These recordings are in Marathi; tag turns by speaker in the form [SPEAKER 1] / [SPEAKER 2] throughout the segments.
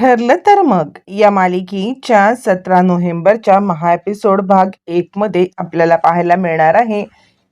[SPEAKER 1] ठरलं तर मग. या मालिकेच्या सतरा नोव्हेंबरच्या महा एपिसोड भाग एक मध्ये आपल्याला पाहायला मिळणार आहे.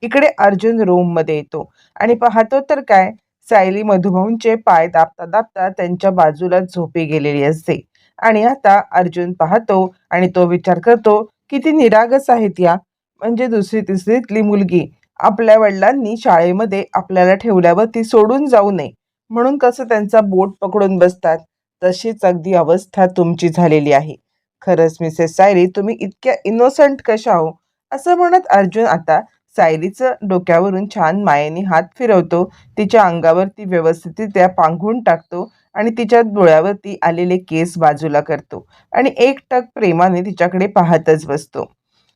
[SPEAKER 1] इकडे अर्जुन रूममध्ये येतो. आणि पाहतो तर काय सायली मधुभाऊंचे पाय दाबता दाबता त्यांच्या बाजूला झोपी गेलेली असते. आणि आता अर्जुन पाहतो आणि तो विचार करतो किती निरागस आहेत या. म्हणजे दुसरी तिसरीतली मुलगी आपल्या वडिलांनी शाळेमध्ये आपल्याला ठेवल्यावर ती सोडून जाऊ नये. म्हणून कसं त्यांचा बोट पकडून बसतात? तशीच अगदी अवस्था तुमची झालेली आहे. खरंच मिसेस सायरी तुम्ही इतक्या इनोसंट कशा हो असं म्हणत अर्जुन आता सायरीचं डोक्यावरून छान मायेने हात फिरवतो. तिच्या अंगावरती व्यवस्थितरित्या पांघून टाकतो आणि तिच्या डोळ्यावरती आलेले केस बाजूला करतो आणि एक टक प्रेमाने तिच्याकडे पाहतच बसतो.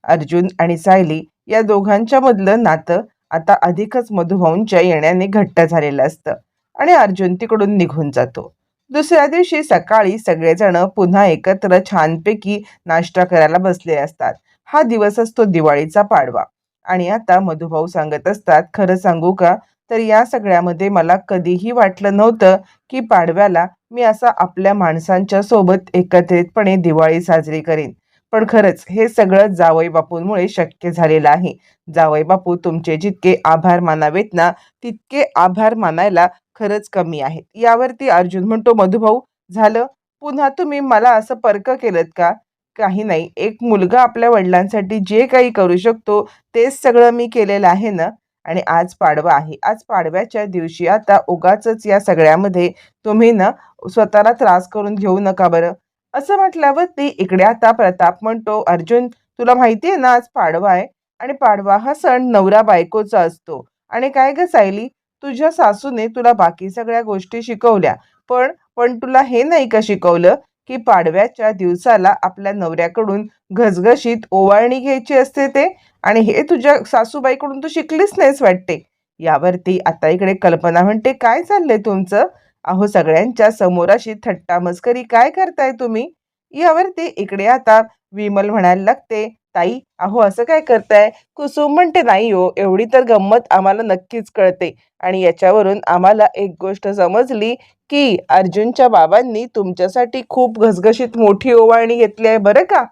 [SPEAKER 1] अर्जुन आणि सायली या दोघांच्या मधलं नातं आता अधिकच मधुभाऊंच्या येण्याने घट्ट झालेलं असतं आणि अर्जुन तिकडून निघून जातो. दुसऱ्या दिवशी सकाळी सगळेजण पुन्हा एकत्र छानपैकी नाश्ता करायला बसले असतात. हा दिवस असतो दिवाळीचा पाडवा. आणि आता मधुभाऊ सांगत असतात खरं सांगू का? तर या सगळ्यामध्ये मला कधीही वाटलं नव्हतं की पाडव्याला मी असा आपल्या माणसांच्या सोबत एकत्रितपणे दिवाळी साजरी करेन. पण खरंच हे सगळं जावई बापूंमुळे शक्य झालेलं आहे. जावई बापू तुमचे जितके आभार मानावेत ना तितके आभार मानायला खरंच कमी आहेत. यावरती अर्जुन म्हणतो मधुभाऊ झालं. पुन्हा तुम्ही मला असं पर्क केलं का? काही नाही. एक मुलगा आपल्या वडिलांसाठी जे काही करू शकतो तेच सगळं मी केलेलं आहे ना? आणि आज पाडवा आहे. आज पाडव्याच्या दिवशी आता उगाच या सगळ्यामध्ये तुम्ही ना स्वतःला त्रास करून घेऊ नका बरं. असं म्हटल्यावर ती इकडे आता प्रताप म्हणतो अर्जुन तुला माहिती आहे ना आज पाडवा आहे. आणि पाडवा हा सण नवरा बायकोचा असतो. आणि काय ग सायली? तुझ्या सासूने तुला बाकी सगळ्या गोष्टी शिकवल्या. पण पण तुला हे नाही का शिकवलं की पाडव्याच्या दिवसाला आपल्या नवऱ्याकडून घसघशीत ओवाळणी घ्यायची असते ते? आणि हे तुझ्या सासूबाईकडून तू शिकलीच नाहीस वाटते? यावरती आता इकडे कल्पना म्हणते काय चाललंय तुमचं? अहो सगळ्यांच्या समोराशी थट्टा मस्करी काय करताय तुम्ही? यावरती इकडे आता विमल म्हणायला लागते ताई अहो असं काय करताय? कुसुम म्हणते नाही हो एवढी तर गंमत आम्हाला नक्कीच कळते. आणि याच्यावरून आम्हाला एक गोष्ट समजली की अर्जुनच्या बाबांनी तुमच्यासाठी खूप घसघशीत मोठी ओवाळणी घेतली आहे बरं का?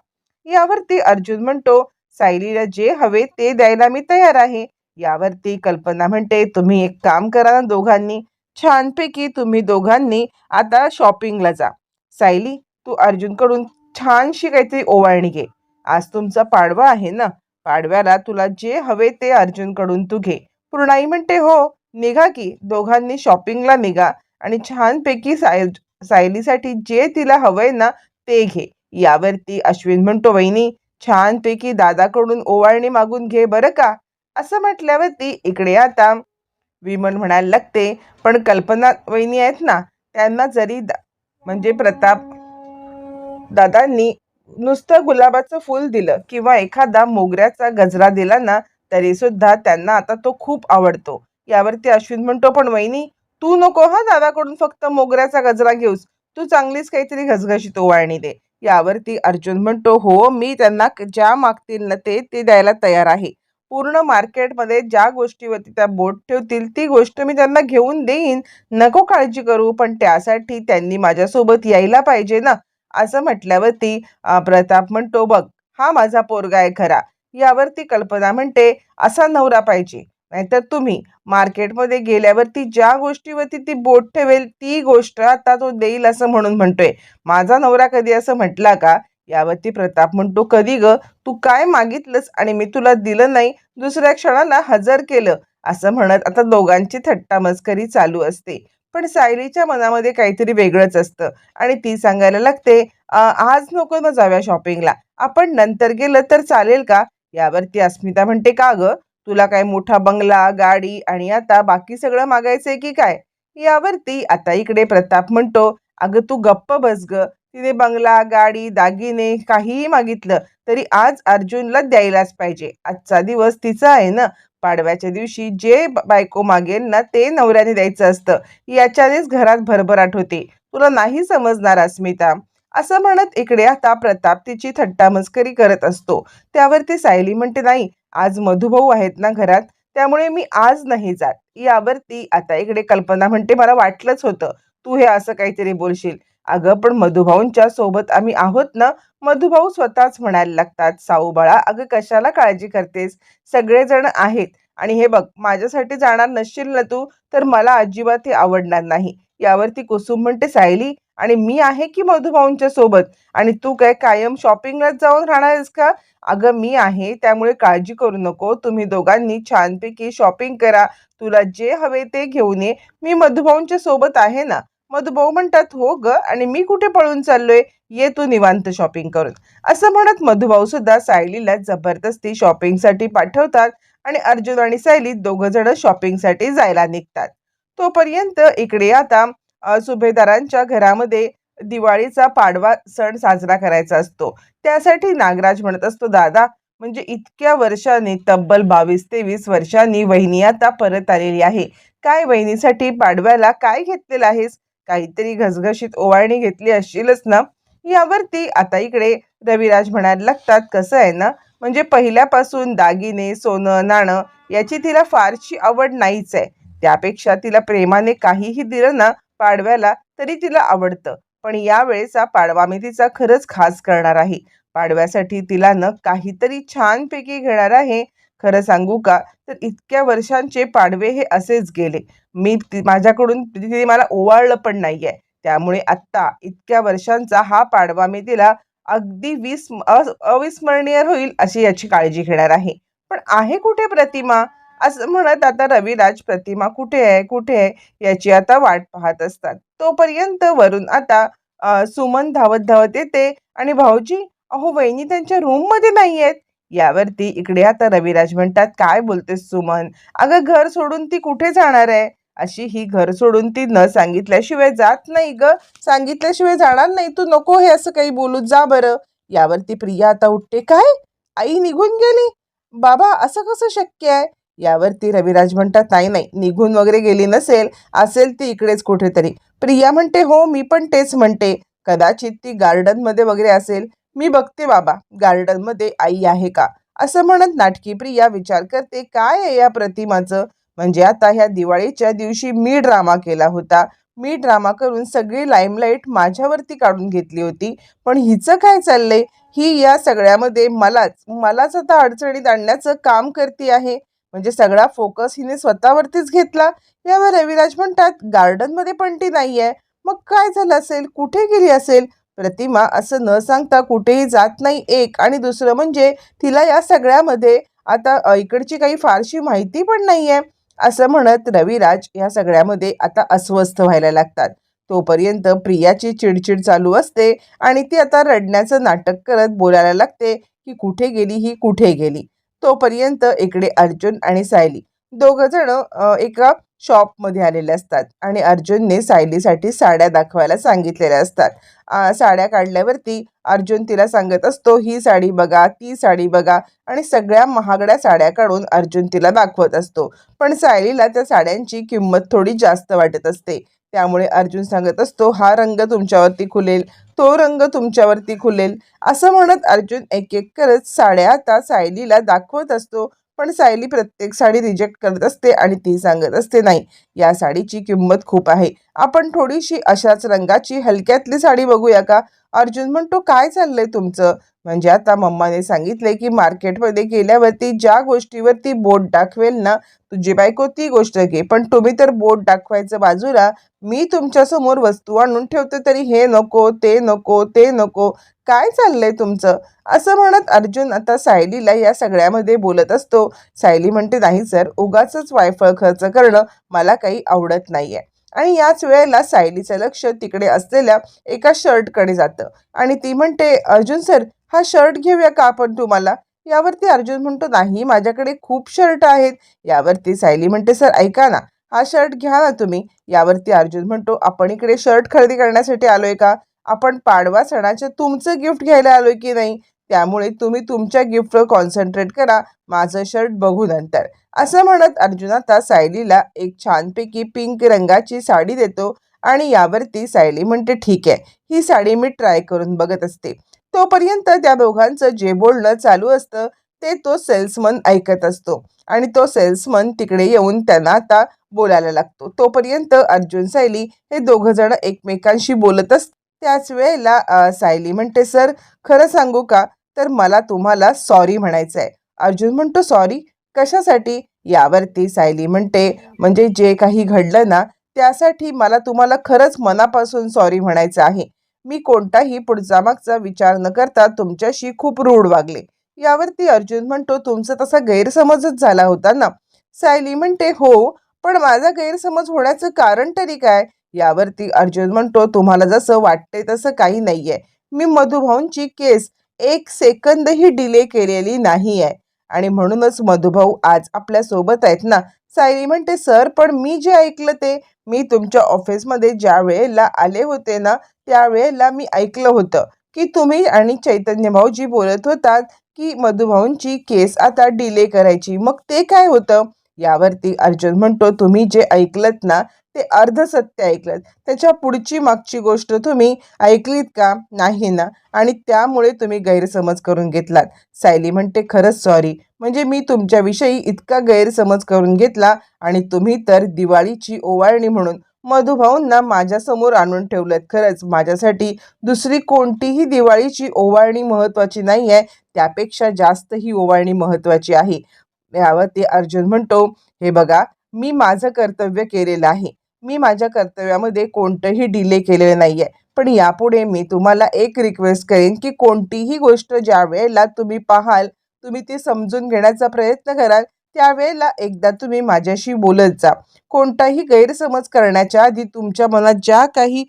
[SPEAKER 1] यावरती अर्जुन म्हणतो सायलीला जे हवे ते द्यायला मी तयार आहे. यावरती कल्पना म्हणते तुम्ही एक काम करा ना दोघांनी. छानपैकी तुम्ही दोघांनी आता शॉपिंगला जा. सायली तू अर्जुनकडून छानशी काहीतरी ओवाळणी घे. आज तुमचा पाडवा आहे ना? पाडव्याला तुला जे हवे ते अर्जुनकडून तू घे. पूर्णाई म्हणते हो निघा की. दोघांनी शॉपिंगला निघा आणि छानपैकी साय सायलीसाठी जे तिला हवंय ना ते घे. यावरती अश्विन म्हणतो वहिनी छानपैकी दादाकडून ओवाळणी मागून घे बरं का? असं म्हटल्यावरती इकडे आता विमल म्हणायला लागते पण कल्पना वहिनी आहेत ना त्यांना जरी म्हणजे प्रताप दादांनी नुसतं गुलाबाचं फूल दिलं किंवा एखादा मोगऱ्याचा गजरा दिला ना तरी सुद्धा त्यांना आता तो खूप आवडतो. यावरती अश्विन म्हणतो पण वहिनी तू नको हा दादाकडून फक्त मोगऱ्याचा गजरा घेऊस. तू चांगलीच काहीतरी घसघशीतो वाळणी दे. यावरती अर्जुन म्हणतो हो मी त्यांना ज्या मागतील ना ते ते द्यायला तयार आहे. पूर्ण मार्केटमध्ये ज्या गोष्टीवरती त्या बोट ठेवतील ती गोष्ट मी त्यांना घेऊन देईन. नको काळजी करू पण त्यासाठी त्यांनी माझ्यासोबत यायला पाहिजे ना. असं म्हटल्यावरती प्रताप म्हणतो बघ हा माझा पोरगा आहे खरा. यावरती कल्पना म्हणते असा नवरा पाहिजे. नाहीतर तुम्ही मार्केटमध्ये गेल्यावरती ज्या गोष्टीवरती ती बोट ठेवेल ती गोष्ट आता तो देईल असं म्हणून म्हणतोय. माझा नवरा कधी असं म्हटला का? यावरती प्रताप म्हणतो कधी ग? तू काय मागितलंस आणि मी तुला दिलं नाही? दुसऱ्या क्षणाला हजर केलं. असं म्हणत आता दोघांची थट्टा मस्करी चालू असते. पण सायलीच्या मनामध्ये काहीतरी वेगळंच असतं. आणि ती सांगायला लागते आज नको मग जाऊया शॉपिंगला. आपण नंतर गेलं तर चालेल का? यावरती अस्मिता म्हणते का ग? तुला काय मोठा बंगला गाडी आणि आता बाकी सगळं मागायचंय की काय? यावरती आता इकडे प्रताप म्हणतो अगं तू गप्प बस ग. तिने बंगला गाडी दागिने काहीही मागितलं तरी आज अर्जुनला द्यायलाच पाहिजे. आजचा दिवस तिचा आहे ना. पाडव्याच्या दिवशी जे बायको मागेल ना ते नवऱ्याने द्यायचं असतं. याच्यानेच घरात भरभराट होते. तुला नाही समजणार अस्मिता. असं म्हणत इकडे आता प्रताप तिची थट्टा मस्करी करत असतो. त्यावरती सायली म्हणते नाही आज मधुभाऊ आहेत ना घरात त्यामुळे मी आज नाही जात. यावर ती आता इकडे कल्पना म्हणते मला वाटलंच होतं. तू हे असं काहीतरी बोलशील. अगं पण मधुभाऊंच्या सोबत आम्ही आहोत ना? मधुभाऊ स्वतःच म्हणायला लागतात साऊ बाळा अगं कशाला काळजी करतेस? सगळेजण आहेत. आणि हे बघ माझ्यासाठी जाणार नसशील ना तू तर मला अजिबात हे आवडणार नाही. यावरती कुसुम म्हणते सायली आणि मी आहे की मधुभाऊंच्या सोबत? आणि तू काय कायम शॉपिंगलाच जाऊन राहणार आहेस का? अगं मी आहे त्यामुळे काळजी करू नको. तुम्ही दोघांनी छानपैकी शॉपिंग करा. तुला जे हवे ते घेऊन ये. मी मधुभाऊंच्या सोबत आहे ना? मधुभाऊ म्हणतात हो ग आणि मी कुठे पळून चाललोय? ये तू निवांत शॉपिंग करून. असं म्हणत मधुभाऊ सुद्धा सायलीला जबरदस्ती शॉपिंगसाठी पाठवतात आणि अर्जुन आणि सायली दोघ जण शॉपिंगसाठी जायला निघतात. तोपर्यंत इकडे आता सुभेदारांच्या घरामध्ये दिवाळीचा पाडवा सण साजरा करायचा असतो. त्यासाठी नागराज म्हणत असतो दादा म्हणजे इतक्या वर्षांनी तब्बल बावीस तेवीस वर्षांनी वहिनी आता परत आलेली आहे. काय वहिनीसाठी पाडव्याला काय घेतलेलं आहेस? काहीतरी घसघशीत ओवाळणी घेतली असशीलच ना? यावरती आता इकडे रविराज म्हणायला लागतात कसं आहे ना? म्हणजे पहिल्यापासून दागिने सोनं नाणं याची तिला फारशी आवड नाहीच आहे. त्यापेक्षा तिला प्रेमाने काहीही दिलं ना पाडव्याला तरी तिला आवडतं. पण यावेळेचा पाडवा मी तिचा खरंच खास करणार आहे. पाडव्यासाठी तिला न काहीतरी छानपैकी घेणार आहे. खरं सांगू का? तर इतक्या वर्षांचे पाडवे हे असेच गेले. मी माझ्याकडून तिने मला ओवाळलं पण नाही आहे त्यामुळे आत्ता इतक्या वर्षांचा हा पाडवा मी तिला अगदी विस अविस्मरणीय होईल अशी याची काळजी घेणार आहे. पण आहे कुठे प्रतिमा? असं म्हणत आता रविराज प्रतिमा कुठे आहे? कुठे आहे? याची आता वाट पाहत असतात. तोपर्यंत वरून आता सुमन धावत धावत येते आणि भाऊजी अहो वहिनी त्यांच्या रूममध्ये नाही आहेत यावरती इकडे आता रविराज म्हणतात काय बोलतेस सुमन? अगं घर सोडून ती कुठे जाणार आहे? अशी ही घर सोडून ती न सांगितल्याशिवाय जात नाही ग. सांगितल्याशिवाय जाणार नाही. तू नको हे असं काही बोलू जा बरं. यावरती प्रिया आता उठते. काय? आई निघून गेली? बाबा असं कसं शक्य आहे? यावरती रविराज म्हणतात नाही नाही निघून वगैरे गेली नसेल. असेल ती इकडेच कुठेतरी. प्रिया म्हणते हो मी पण तेच म्हणते. कदाचित ती गार्डनमध्ये वगैरे असेल. मी बघते बाबा गार्डनमध्ये आई आहे का? असं म्हणत नाटकी प्रिया विचार करते काय आहे या प्रतिमाचं? म्हणजे आता ह्या दिवाळीच्या दिवशी मी ड्रामा केला होता. मी ड्रामा करून सगळी लाईमलाईट माझ्यावरती काढून घेतली होती. पण हिचं काय चाललंय? ही या सगळ्यामध्ये मलाच मलाच आता अडचणीत आणण्याचं काम करते आहे. म्हणजे सगळा फोकस हिने स्वतःवरतीच घेतला. यावर रविराज म्हणतात गार्डनमध्ये पण ती नाही आहे मग काय झालं असेल? कुठे गेली असेल? प्रतिमा असं न सांगता कुठेही जात नाही एक. आणि दुसरं म्हणजे तिला या सगळ्यामध्ये आता इकडची काही फारशी माहिती पण नाही आहे असं म्हणत रविराज या सगळ्यामध्ये आता अस्वस्थ व्हायला लागतात. तोपर्यंत प्रियाची चिडचिड चालू असते आणि ती आता रडण्याचं नाटक करत बोलायला लागते की कुठे गेली ही कुठे गेली? तोपर्यंत इकडे अर्जुन आणि सायली दोघ जण एका शॉपमध्ये आलेले असतात. आणि अर्जुनने सायलीसाठी साड्या दाखवायला सांगितलेल्या असतात. साड्या काढल्यावरती अर्जुन तिला सांगत असतो ही साडी बघा ती साडी बघा. आणि सगळ्या महागड्या साड्या काढून अर्जुन तिला दाखवत असतो. पण सायलीला त्या साड्यांची किंमत थोडी जास्त वाटत असते. त्यामुळे अर्जुन सांगत असतो हा रंग तुमच्यावरती खुलेल तो रंग तुमच्यावरती खुलेल. असं म्हणत अर्जुन एक एक करत साड्या आता सायलीला दाखवत असतो. पण सायली प्रत्येक साडी रिजेक्ट करत असते आणि ती सांगत असते नाही या साडीची किंमत खूप आहे. आपण थोडीशी अशाच रंगाची हलक्यातली साडी बघूया का? अर्जुन म्हणतो काय चाललंय तुमचं? म्हणजे आता मम्माने सांगितले की मार्केटमध्ये गेल्यावरती ज्या गोष्टीवरती बोट दाखवेल ना तुझी बायको ती गोष्ट घे. पण तुम्ही तर बोट दाखवायचं बाजूला मी तुमच्यासमोर वस्तू आणून ठेवते तरी हे नको ते नको ते नको. काय चाललंय तुमचं? असं म्हणत अर्जुन आता सायलीला या सगळ्यामध्ये बोलत असतो. सायली म्हणते नाही सर उगाच वायफळ खर्च करणं मला काही आवडत नाहीये. आणि याच वेळेला सायलीचं लक्ष तिकडे असलेल्या एका शर्टकडे जातं. आणि ती म्हणते अर्जुन सर हा शर्ट घेऊया का आपण तुम्हाला? यावरती अर्जुन म्हणतो नाही माझ्याकडे खूप शर्ट आहेत. यावरती सायली म्हणते सर ऐका ना हा शर्ट घ्या ना तुम्ही. यावरती अर्जुन म्हणतो आपण इकडे शर्ट खरेदी करण्यासाठी आलोय का? आपण पाडवा सणाचे तुमचं गिफ्ट घ्यायला आलोय की नाही? त्यामुळे तुम्ही तुमच्या गिफ्टवर कॉन्सन्ट्रेट करा माझं शर्ट बघू नंतर. असं म्हणत अर्जुन आता सायलीला एक छानपैकी पिंक रंगाची साडी देतो आणि यावरती सायली म्हणते ठीक आहे ही साडी मी ट्राय करून बघत असते. तोपर्यंत त्या दोघांचं जे बोलणं चालू असतं ते तो सेल्समन ऐकत असतो. आणि तो सेल्समन तिकडे येऊन त्यांना आता बोलायला लागतो. तोपर्यंत अर्जुन सायली हे दोघं जण एकमेकांशी बोलत असत त्याच वेळेला सायली म्हणते सर खरं सांगू का? तर मला तुम्हाला सॉरी म्हणायचं आहे अर्जुन म्हणतो सॉरी कशासाठी? यावरती सायली म्हणते. म्हणजे जे काही घडलं ना त्यासाठी मला तुम्हाला खरंच मनापासून सॉरी म्हणायचं आहे. मी कोणताही पुढचा मागचा विचार न करता तुमच्याशी खूप रूढ वागले. यावरती अर्जुन म्हणतो तुमचा तसा गैरसमजच झाला होता ना. सायली म्हणते हो पण माझा गैरसमज होण्याचं कारण तरी काय? यावरती अर्जुन म्हणतो तुम्हाला जसं वाटते तसं काही नाहीये. मी मधुभाऊंची केस एक सेकंदही डिले केलेली नाही आहे आणि म्हणूनच मधुभाऊ आज आपल्यासोबत आहेत ना. सायली म्हणते सर पण मी जे ऐकलं ते मी तुमच्या ऑफिसमध्ये ज्या वेळेला आले होते ना त्यावेळेला मी ऐकलं होतं. की तुम्ही आणि चैतन्य भाऊजी बोलत होतात की मधुभाऊंची केस आता डिले करायची. मग ते काय होतं? यावरती अर्जुन म्हणतो तुम्ही जे ऐकलत ना ते अर्ध सत्य ऐकलं त्याच्या पुढची मागची गोष्ट तुम्ही ऐकलीत का? नाही ना. आणि त्यामुळे तुम्ही गैरसमज करून घेतलात. सायली म्हणते खरंच सॉरी म्हणजे मी तुमच्याविषयी इतका गैरसमज करून घेतला आणि तुम्ही तर दिवाळीची ओवाळणी म्हणून मधुभाऊंना माझ्यासमोर आणून ठेवलं खरंच माझ्यासाठी दुसरी कोणतीही दिवाळीची ओवाळणी महत्त्वाची नाही आहे त्यापेक्षा जास्त ही ओवाळणी महत्त्वाची आहे. यावरती अर्जुन म्हणतो हे बघा मी माझं कर्तव्य केलेलं आहे. मी माझ्या कर्तव्यामध्ये कोणतंही डिले केलेलं नाही आहे पण यापुढे मी तुम्हाला एक रिक्वेस्ट करेन की कोणतीही गोष्ट ज्या वेळेला तुम्ही पाहाल तुम्ही ती समजून घेण्याचा प्रयत्न कराल त्यावेळेला एकदा तुम्ही माझ्याशी बोलत जा. कोणताही गैरसमज करण्याच्या आधी तुमच्या मनात ज्या काही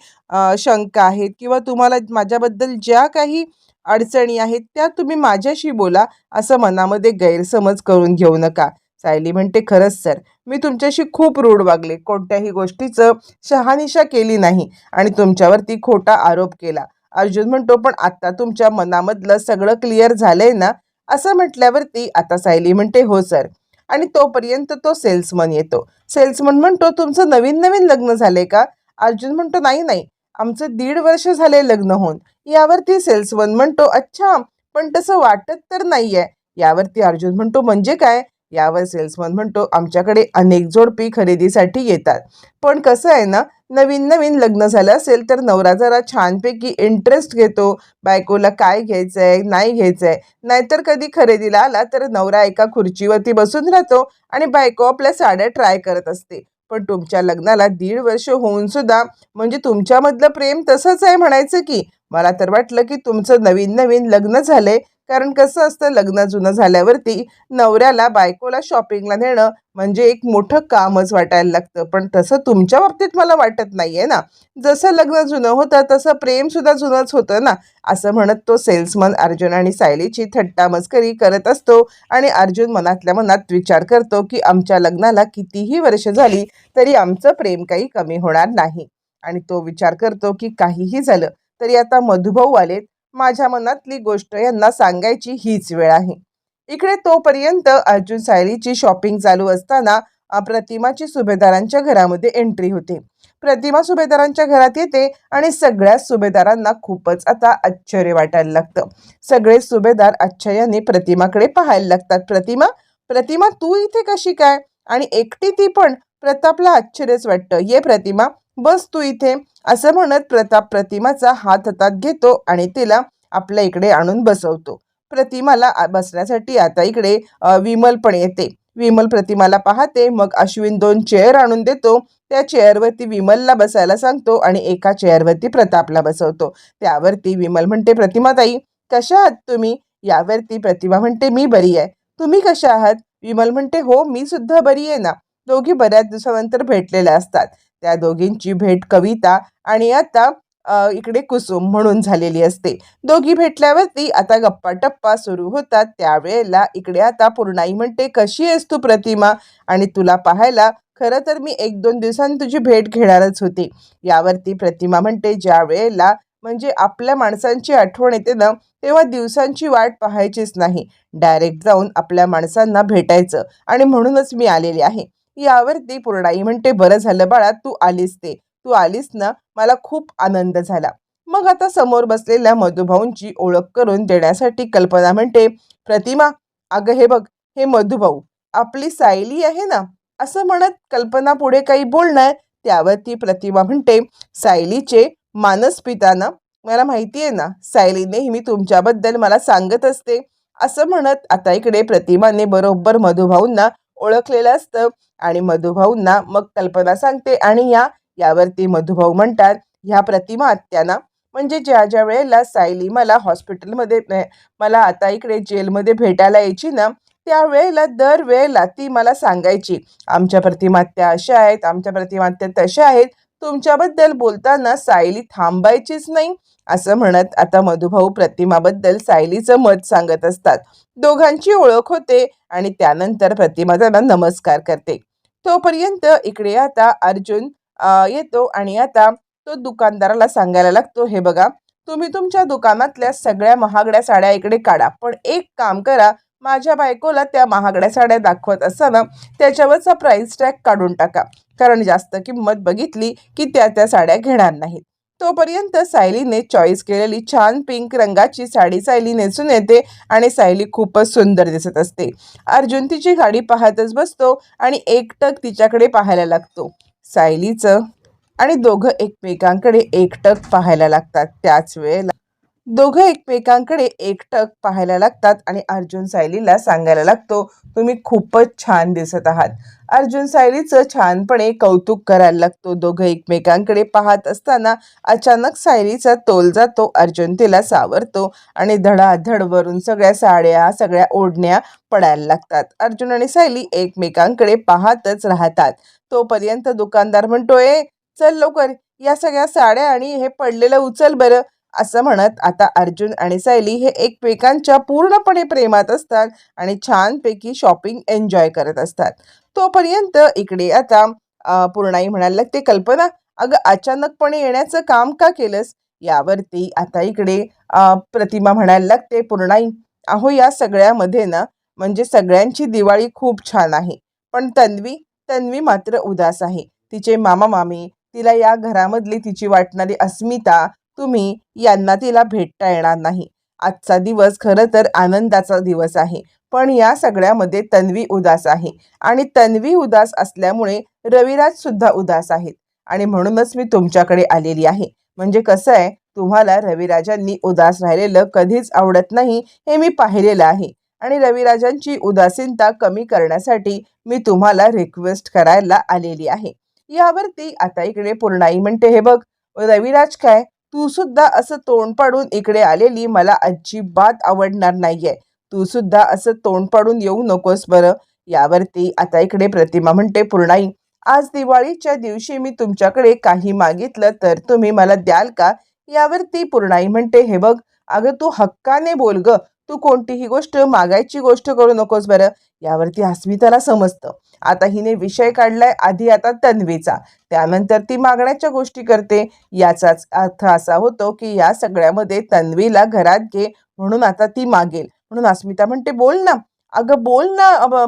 [SPEAKER 1] शंका आहेत किंवा तुम्हाला माझ्याबद्दल ज्या काही अडचणी आहेत त्या तुम्ही माझ्याशी बोला असं मनामध्ये गैरसमज करून घेऊ नका. सायली म्हणते खरंच सर मी तुमच्याशी खूप रूढ वागले. कोणत्याही गोष्टीचं शहानिशा केली नाही आणि तुमच्यावरती खोटा आरोप केला. अर्जुन म्हणतो पण आता तुमच्या मनामधलं सगळं क्लिअर झालंय ना? असं म्हटल्यावरती आता सायली म्हणते हो सर. आणि तोपर्यंत तो सेल्समन येतो. सेल्समन म्हणतो तुमचं नवीन नवीन लग्न झालंय का? अर्जुन म्हणतो नाही नाही. आमचं दीड वर्ष झाले लग्न होऊन. यावरती सेल्समन म्हणतो अच्छा पण तसं वाटत तर नाहीये. यावरती अर्जुन म्हणतो म्हणजे काय? यावर सेल्समन म्हणतो आमच्याकडे अनेक जोडपी खरेदीसाठी येतात. पण कसं आहे ना नवीन नवीन लग्न झालं असेल तर नवरा जरा छानपैकी इंटरेस्ट घेतो. बायकोला काय घ्यायचं आहे नाही घ्यायचं आहे नाहीतर कधी खरेदीला आला तर नवरा एका खुर्चीवरती बसून राहतो आणि बायको आपल्या साड्या ट्राय करत असते. पण तुमच्या लग्नाला दीड वर्ष होऊन सुद्धा म्हणजे तुमच्यामधलं प्रेम तसंच आहे म्हणायचं की मला तर वाटलं की तुमचं नवीन नवीन लग्न झालंय. कारण कसं असतं लग्न जुनं झाल्यावरती नवऱ्याला बायकोला शॉपिंगला नेणं म्हणजे एक मोठं कामच वाटायला लागतं. पण तसं तुमच्या बाबतीत मला वाटत नाही आहे ना. जसं लग्न जुनं होतं तसं प्रेमसुद्धा जुनंच होतं ना. असं म्हणत तो सेल्समन अर्जुन आणि सायलीची थट्टा मस्करी करत असतो आणि अर्जुन मनातल्या मनात विचार करतो की आमच्या लग्नाला कितीही वर्ष झाली तरी आमचं प्रेम काही कमी होणार नाही. आणि तो विचार करतो की काहीही झालं तरी आता मधुभाऊ आलेत माझ्या मनातली गोष्ट यांना सांगायची हीच वेळ आहे. इकडे तोपर्यंत अर्जुन सायलीची शॉपिंग चालू असताना प्रतिमाची सुभेदारांच्या घरामध्ये एंट्री होते. प्रतिमा सुभेदारांच्या घरात येते आणि सगळ्याच सुभेदारांना खूपच आता आश्चर्य वाटायला लागतं. सगळे सुभेदार आश्चर्याने प्रतिमाकडे पाहायला लागतात. प्रतिमा प्रतिमा तू इथे कशी काय? आणि एकटी ती पण? प्रतापला आश्चर्यच वाटतं. ये प्रतिमा बस तू इथे. असं म्हणत प्रताप प्रतिमाचा हात हातात घेतो आणि तिला आपल्या इकडे आणून बसवतो. प्रतिमाला बसण्यासाठी आता इकडे विमल पण येते. विमल प्रतिमाला पाहते मग अश्विन दोन चेअर आणून देतो. त्या चेअरवरती विमलला बसायला सांगतो आणि एका चेअरवरती प्रतापला बसवतो. त्यावरती विमल म्हणते प्रतिमाताई कशा आहात तुम्ही? यावरती प्रतिमा म्हणते मी बरी आहे. तुम्ही कशा आहात? विमल म्हणते हो मी सुद्धा बरी आहे ना. दोघी बऱ्याच दिवसानंतर भेटलेल्या असतात. त्या दोघींची भेट कविता आणि आता इकडे कुसुम म्हणून झालेली असते. दोघी भेटल्यावरती आता गप्पा टप्पा सुरू होतात. त्यावेळेला इकडे आता पूर्णाई म्हणते कशी आहेस तू प्रतिमा? आणि तुला पाहायला खरं तर मी एक दोन दिवसांनी तुझी भेट घेणारच होती. यावरती प्रतिमा म्हणते ज्या वेळेला म्हणजे आपल्या माणसांची आठवण येते ना तेव्हा दिवसांची वाट पाहायचीच नाही. डायरेक्ट जाऊन आपल्या माणसांना भेटायचं आणि म्हणूनच मी आलेली आहे. यावरती पूर्णाई म्हणते बरं झालं बाळा तू आलीस ते. तू आलीस ना मला खूप आनंद झाला. मग आता समोर बसलेल्या मधुभाऊंची ओळख करून देण्यासाठी कल्पना म्हणते प्रतिमा अगं हे बघ हे मधुभाऊ आपली सायली आहे ना असं म्हणत कल्पना पुढे काही बोलणार? त्यावरती प्रतिमा म्हणते सायलीचे मानस पिताना मला माहिती आहे ना सायली नेहमी तुमच्याबद्दल मला सांगत असते. असं म्हणत आता इकडे प्रतिमाने बरोबर मधुभाऊंना ओळखलेलं असतं. आणि मधुभाऊंना मग कल्पना सांगते आणि या यावरती मधुभाऊ म्हणतात ह्या प्रतिमा आत्याना म्हणजे ज्या ज्या वेळेला सायली मला हॉस्पिटलमध्ये मला आता इकडे जेलमध्ये भेटायला यायची ना त्यावेळेला दर वेळेला ती मला सांगायची आमच्या प्रतिमात्या अशा आहेत आमच्या प्रतिमात्या तशा आहेत. तुमच्याबद्दल बोलताना सायली थांबायचीच नाही. असं म्हणत आता मधुभाऊ प्रतिमाबद्दल सायलीचं मत सांगत असतात. दोघांची ओळख होते आणि त्यानंतर प्रतिमा त्यांना नमस्कार करते. तोपर्यंत इकडे आता अर्जुन येतो आणि आता तो दुकानदाराला सांगायला लागतो हे बघा तुम्ही तुमच्या दुकानातल्या सगळ्या महागड्या साड्या इकडे काढा पण एक काम करा माझ्या बायकोला त्या महागड्या साड्या दाखवत असताना त्याच्यावरचा प्राईस टॅग काढून टाका कारण जास्त किंमत बघितली की त्या त्या साड्या घेणार नाहीत. तोपर्यंत सायलीने चॉईस केलेली छान पिंक रंगाची साडी सायली नेसून येते आणि सायली खूपच सुंदर दिसत असते. अर्जुन तिची गाडी पाहतच बसतो आणि एकटक तिच्याकडे पाहायला लागतो. सायलीचं आणि दोघं एकमेकांकडे एकटक पाहायला लागतात. त्याच वेळेला दोघं एकमेकांकडे एकटक पाहायला लागतात आणि अर्जुन सायलीला सांगायला लागतो तुम्ही खूपच छान दिसत आहात. अर्जुन सायलीचं छानपणे कौतुक करायला लागतो. दोघं एकमेकांकडे पाहत असताना अचानक सायलीचा तोल जातो अर्जुन तिला सावरतो आणि धडाधड वरून सगळ्या साड्या सगळ्या ओढण्या पडायला लागतात. अर्जुन आणि सायली एकमेकांकडे पाहतच राहतात. तोपर्यंत दुकानदार म्हणतोय चल लवकर या सगळ्या साड्या आणि हे पडलेलं उचल बरं. असं म्हणत आता अर्जुन आणि सैली हे एकमेकांच्या पूर्णपणे प्रेमात असतात आणि छानपैकी शॉपिंग एन्जॉय करत असतात. तोपर्यंत इकडे आता पूर्णाई म्हणायला लागते कल्पना अगं अचानकपणे येण्याचं काम का केलंस? यावरती आता इकडे प्रतिमा म्हणायला लागते पूर्णाई अहो या सगळ्यामध्ये ना म्हणजे सगळ्यांची दिवाळी खूप छान आहे. पण तन्वी तन्वी मात्र उदास आहे. तिचे मामा मामी तिला या घरामधली तिची वाटणारी अस्मिता तुम्ही यांना तिला भेटता येणार नाही. आजचा दिवस खरं तर आनंदाचा दिवस आहे. पण या सगळ्यामध्ये तन्वी उदास आहे. आणि तन्वी उदास असल्यामुळे रविराज सुद्धा उदास आहेत. आणि म्हणूनच मी तुमच्याकडे आलेली आहे. म्हणजे कसं आहे तुम्हाला रविराजांनी उदास राहिलेलं कधीच आवडत नाही हे मी पाहिलेलं आहे. आणि रविराजांची उदासीनता कमी करण्यासाठी मी तुम्हाला रिक्वेस्ट करायला आलेली आहे. यावरती आता इकडे पूर्णाई म्हणते हे बघ रविराज काय? तू सुद्धा असं तोंड पाडून इकडे आलेली मला अजिबात आवडणार नाहीये. तू सुद्धा असं तोंड पाडून येऊ नकोस बरं. यावरती आता इकडे प्रतिमा म्हणते पूर्णाई आज दिवाळीच्या दिवशी मी तुमच्याकडे काही मागितलं तर तुम्ही मला द्याल का? यावरती पूर्णाई म्हणते हे बघ अगं तू हक्काने बोल ग. तू कोणतीही गोष्ट मागायची गोष्ट करू नकोस बरं. यावरती अस्मिताला समजतं. आता हिने विषय काढलाय आधी आता तन्वीचा. त्यानंतर ती मागण्याच्या गोष्टी करते. याचाच अर्थ असा होतो की या सगळ्यामध्ये तन्वीला घरात घे म्हणून आता ती मागेल. म्हणून अस्मिता म्हणते बोल ना. अगं बोल ना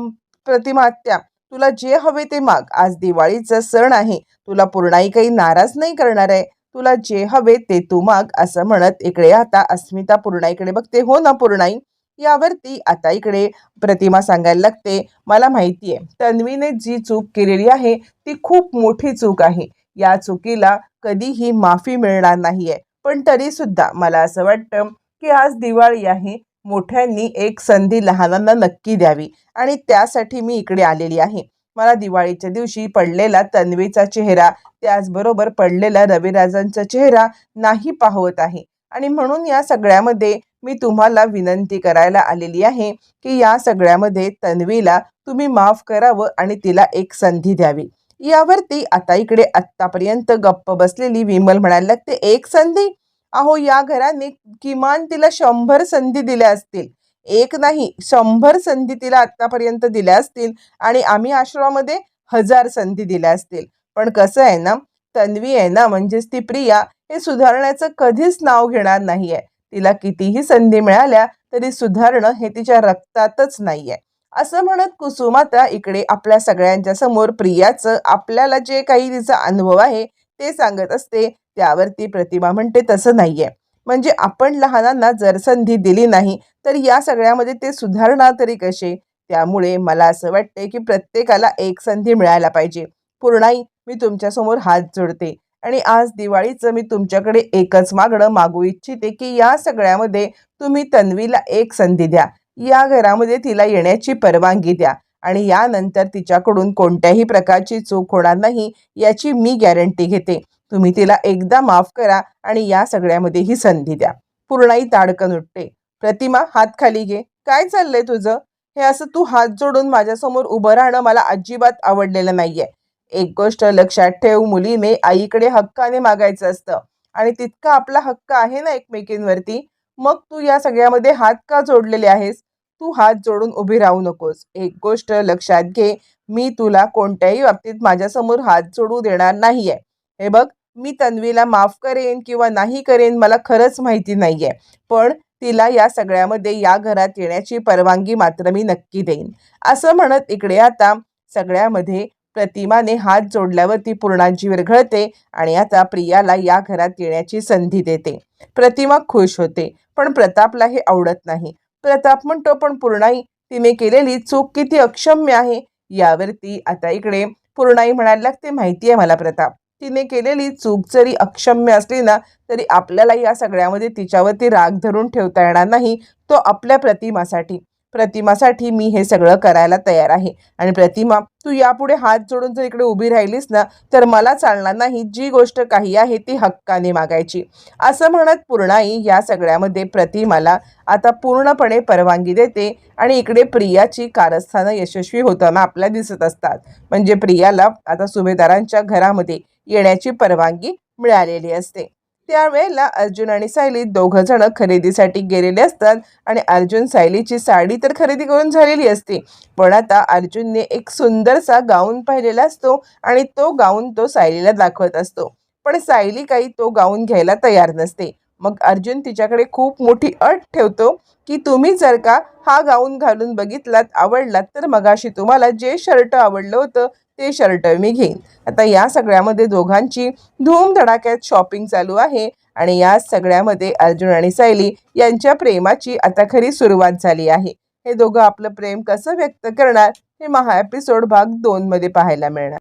[SPEAKER 1] प्रतिमात्या तुला जे हवे ते माग. आज दिवाळीचा सण आहे. तुला पूर्णाई काही नाराज नाही करणार आहे? तुला जे हवे ते तू माग असं म्हणत इकडे आता अस्मिता पूर्णाईकडे बघते. हो ना पूर्णाई? यावरती आता इकडे प्रतिमा सांगायला लागते. मला माहिती आहे तन्वीने जी चूक केलेली आहे ती खूप मोठी चूक आहे. या चुकीला कधीही माफी मिळणार नाहीये. पण तरी सुद्धा मला असं वाटतं की आज दिवाळी आहे मोठ्यांनी एक संधी लहानांना नक्की द्यावी. आणि त्यासाठी मी इकडे आलेली आहे. मला दिवाळीच्या दिवशी पडलेला तन्वीचा चेहरा त्याचबरोबर पडलेला रविराजांचा चेहरा नाही पाहवत आहे. आणि म्हणून या सगळ्यामध्ये मी तुम्हाला विनंती करायला आलेली आहे की या सगळ्यामध्ये तन्वीला तुम्ही माफ करावं आणि तिला एक संधी द्यावी. यावरती आता इकडे आत्तापर्यंत गप्प बसलेली विमल म्हणायला लागते एक संधी? अहो या घराने किमान तिला शंभर संधी दिल्या असतील. एक नाही शंभर संधी तिला आत्तापर्यंत दिल्या असतील आणि आम्ही आश्रमामध्ये हजार संधी दिल्या असतील. पण कसं आहे ना तन्वी आहे ना म्हणजेच ती प्रिया हे सुधारण्याचं कधीच नाव घेणार नाहीये. तिला कितीही संधी मिळाल्या तरी सुधारणं हे तिच्या रक्तातच नाहीये. असं म्हणत कुसुमाता इकडे आपल्या सगळ्यांच्या समोर प्रियाचं आपल्याला जे काही तिचा अनुभव आहे ते सांगत असते. त्यावरती प्रतिमा म्हणते तसं नाहीये. म्हणजे आपण लहानांना जर संधी दिली नाही तर या सगळ्यामध्ये ते सुधारणार तरी कसे? त्यामुळे मला असं वाटते की प्रत्येकाला एक संधी मिळायला पाहिजे. पूर्णाई मी तुमच्यासमोर हात जोडते आणि आज दिवाळीचं मी तुमच्याकडे एकच मागणं मागू इच्छिते की या सगळ्यामध्ये तुम्ही तन्वीला एक संधी द्या. या घरामध्ये तिला येण्याची परवानगी द्या आणि यानंतर तिच्याकडून कोणत्याही प्रकारची चूक होणार नाही याची मी गॅरंटी घेते. तुम्ही तिला एकदा माफ करा आणि या सगळ्यामध्ये ही संधी द्या. पूर्णाई ताडकन उठते. प्रतिमा हात खाली घे. काय चाललंय तुझं? हे असं तू हात जोडून माझ्यासमोर उभं राहणं मला अजिबात आवडलेलं नाहीये. एक गोष्ट लक्षात ठेव मुलीने आईकडे हक्काने मागायचं असतं आणि तितका आपला हक्क आहे ना एकमेकींवरती. मग तू या सगळ्यामध्ये हात का जोडलेले आहेस? तू हात जोडून उभी राहू नकोस. एक गोष्ट लक्षात घे मी तुला कोणत्याही बाबतीत माझ्यासमोर हात जोडू देणार नाहीये. हे बघ मी तन्वीला माफ करेन किंवा नाही करेन मला खरंच माहिती नाहीये. पण तिला या सगळ्यामध्ये या घरात येण्याची परवानगी मात्र मी नक्की देईन. असं म्हणत इकडे आता सगळ्यामध्ये प्रतिमाने हात जोडल्यावर ती पूर्णांची विरघळते आणि आता प्रियाला या घरात येण्याची संधी देते. प्रतिमा खुश होते पण प्रतापला हे आवडत नाही. प्रताप म्हणतो पण पूर्णाई तिने केलेली चूक किती अक्षम्य आहे? यावरती आता इकडे पूर्णाई म्हणायला लागते माहिती आहे मला प्रताप. तिने केलेली चूक जरी अक्षम्य असली ना तरी आपल्याला या सगळ्यामध्ये तिच्यावरती राग धरून ठेवता येणार नाही. तो आपल्या प्रतिमासाठी. प्रतिमासाठी मी हे सगळं करायला तयार आहे. आणि प्रतिमा तू यापुढे हात जोडून जर इकडे उभी राहिलीस ना तर मला चालणार नाही. जी गोष्ट काही आहे ती हक्काने मागायची. असं म्हणत पूर्णाई या सगळ्यामध्ये प्रतिमाला आता पूर्णपणे परवानगी देते. आणि इकडे प्रियाची कारस्थानं यशस्वी होताना आपल्या दिसत असतात. म्हणजे प्रियाला आता सुभेदारांच्या घरामध्ये येण्याची परवानगी मिळालेली असते. त्यावेळेला अर्जुन आणि सायली दोघं जण खरेदीसाठी गेलेले असतात आणि अर्जुन सायलीची साडी तर खरेदी करून झालेली असते. पण आता अर्जुनने एक सुंदरसा गाऊन पाहिलेला असतो आणि तो गाऊन तो सायलीला दाखवत असतो. पण सायली काही तो गाऊन घ्यायला तयार नसते. मग अर्जुन तिच्याकडे खूप मोठी अट ठेवतो की तुम्ही जर का हा गाऊन घालून बघितलात आवडलात तर मगाशी तुम्हाला जे शर्ट आवडलं होतं ते शर्ट मी घेईन. आता या सगळ्यामध्ये दोघांची धूमधडाक्यात शॉपिंग चालू आहे आणि या सगळ्यामध्ये अर्जुन आणि सायली यांच्या प्रेमाची आता खरी सुरुवात झाली आहे. हे दोघं आपलं प्रेम कसं व्यक्त करणार हे महा एपिसोड भाग दोनमध्ये पाहायला मिळणार.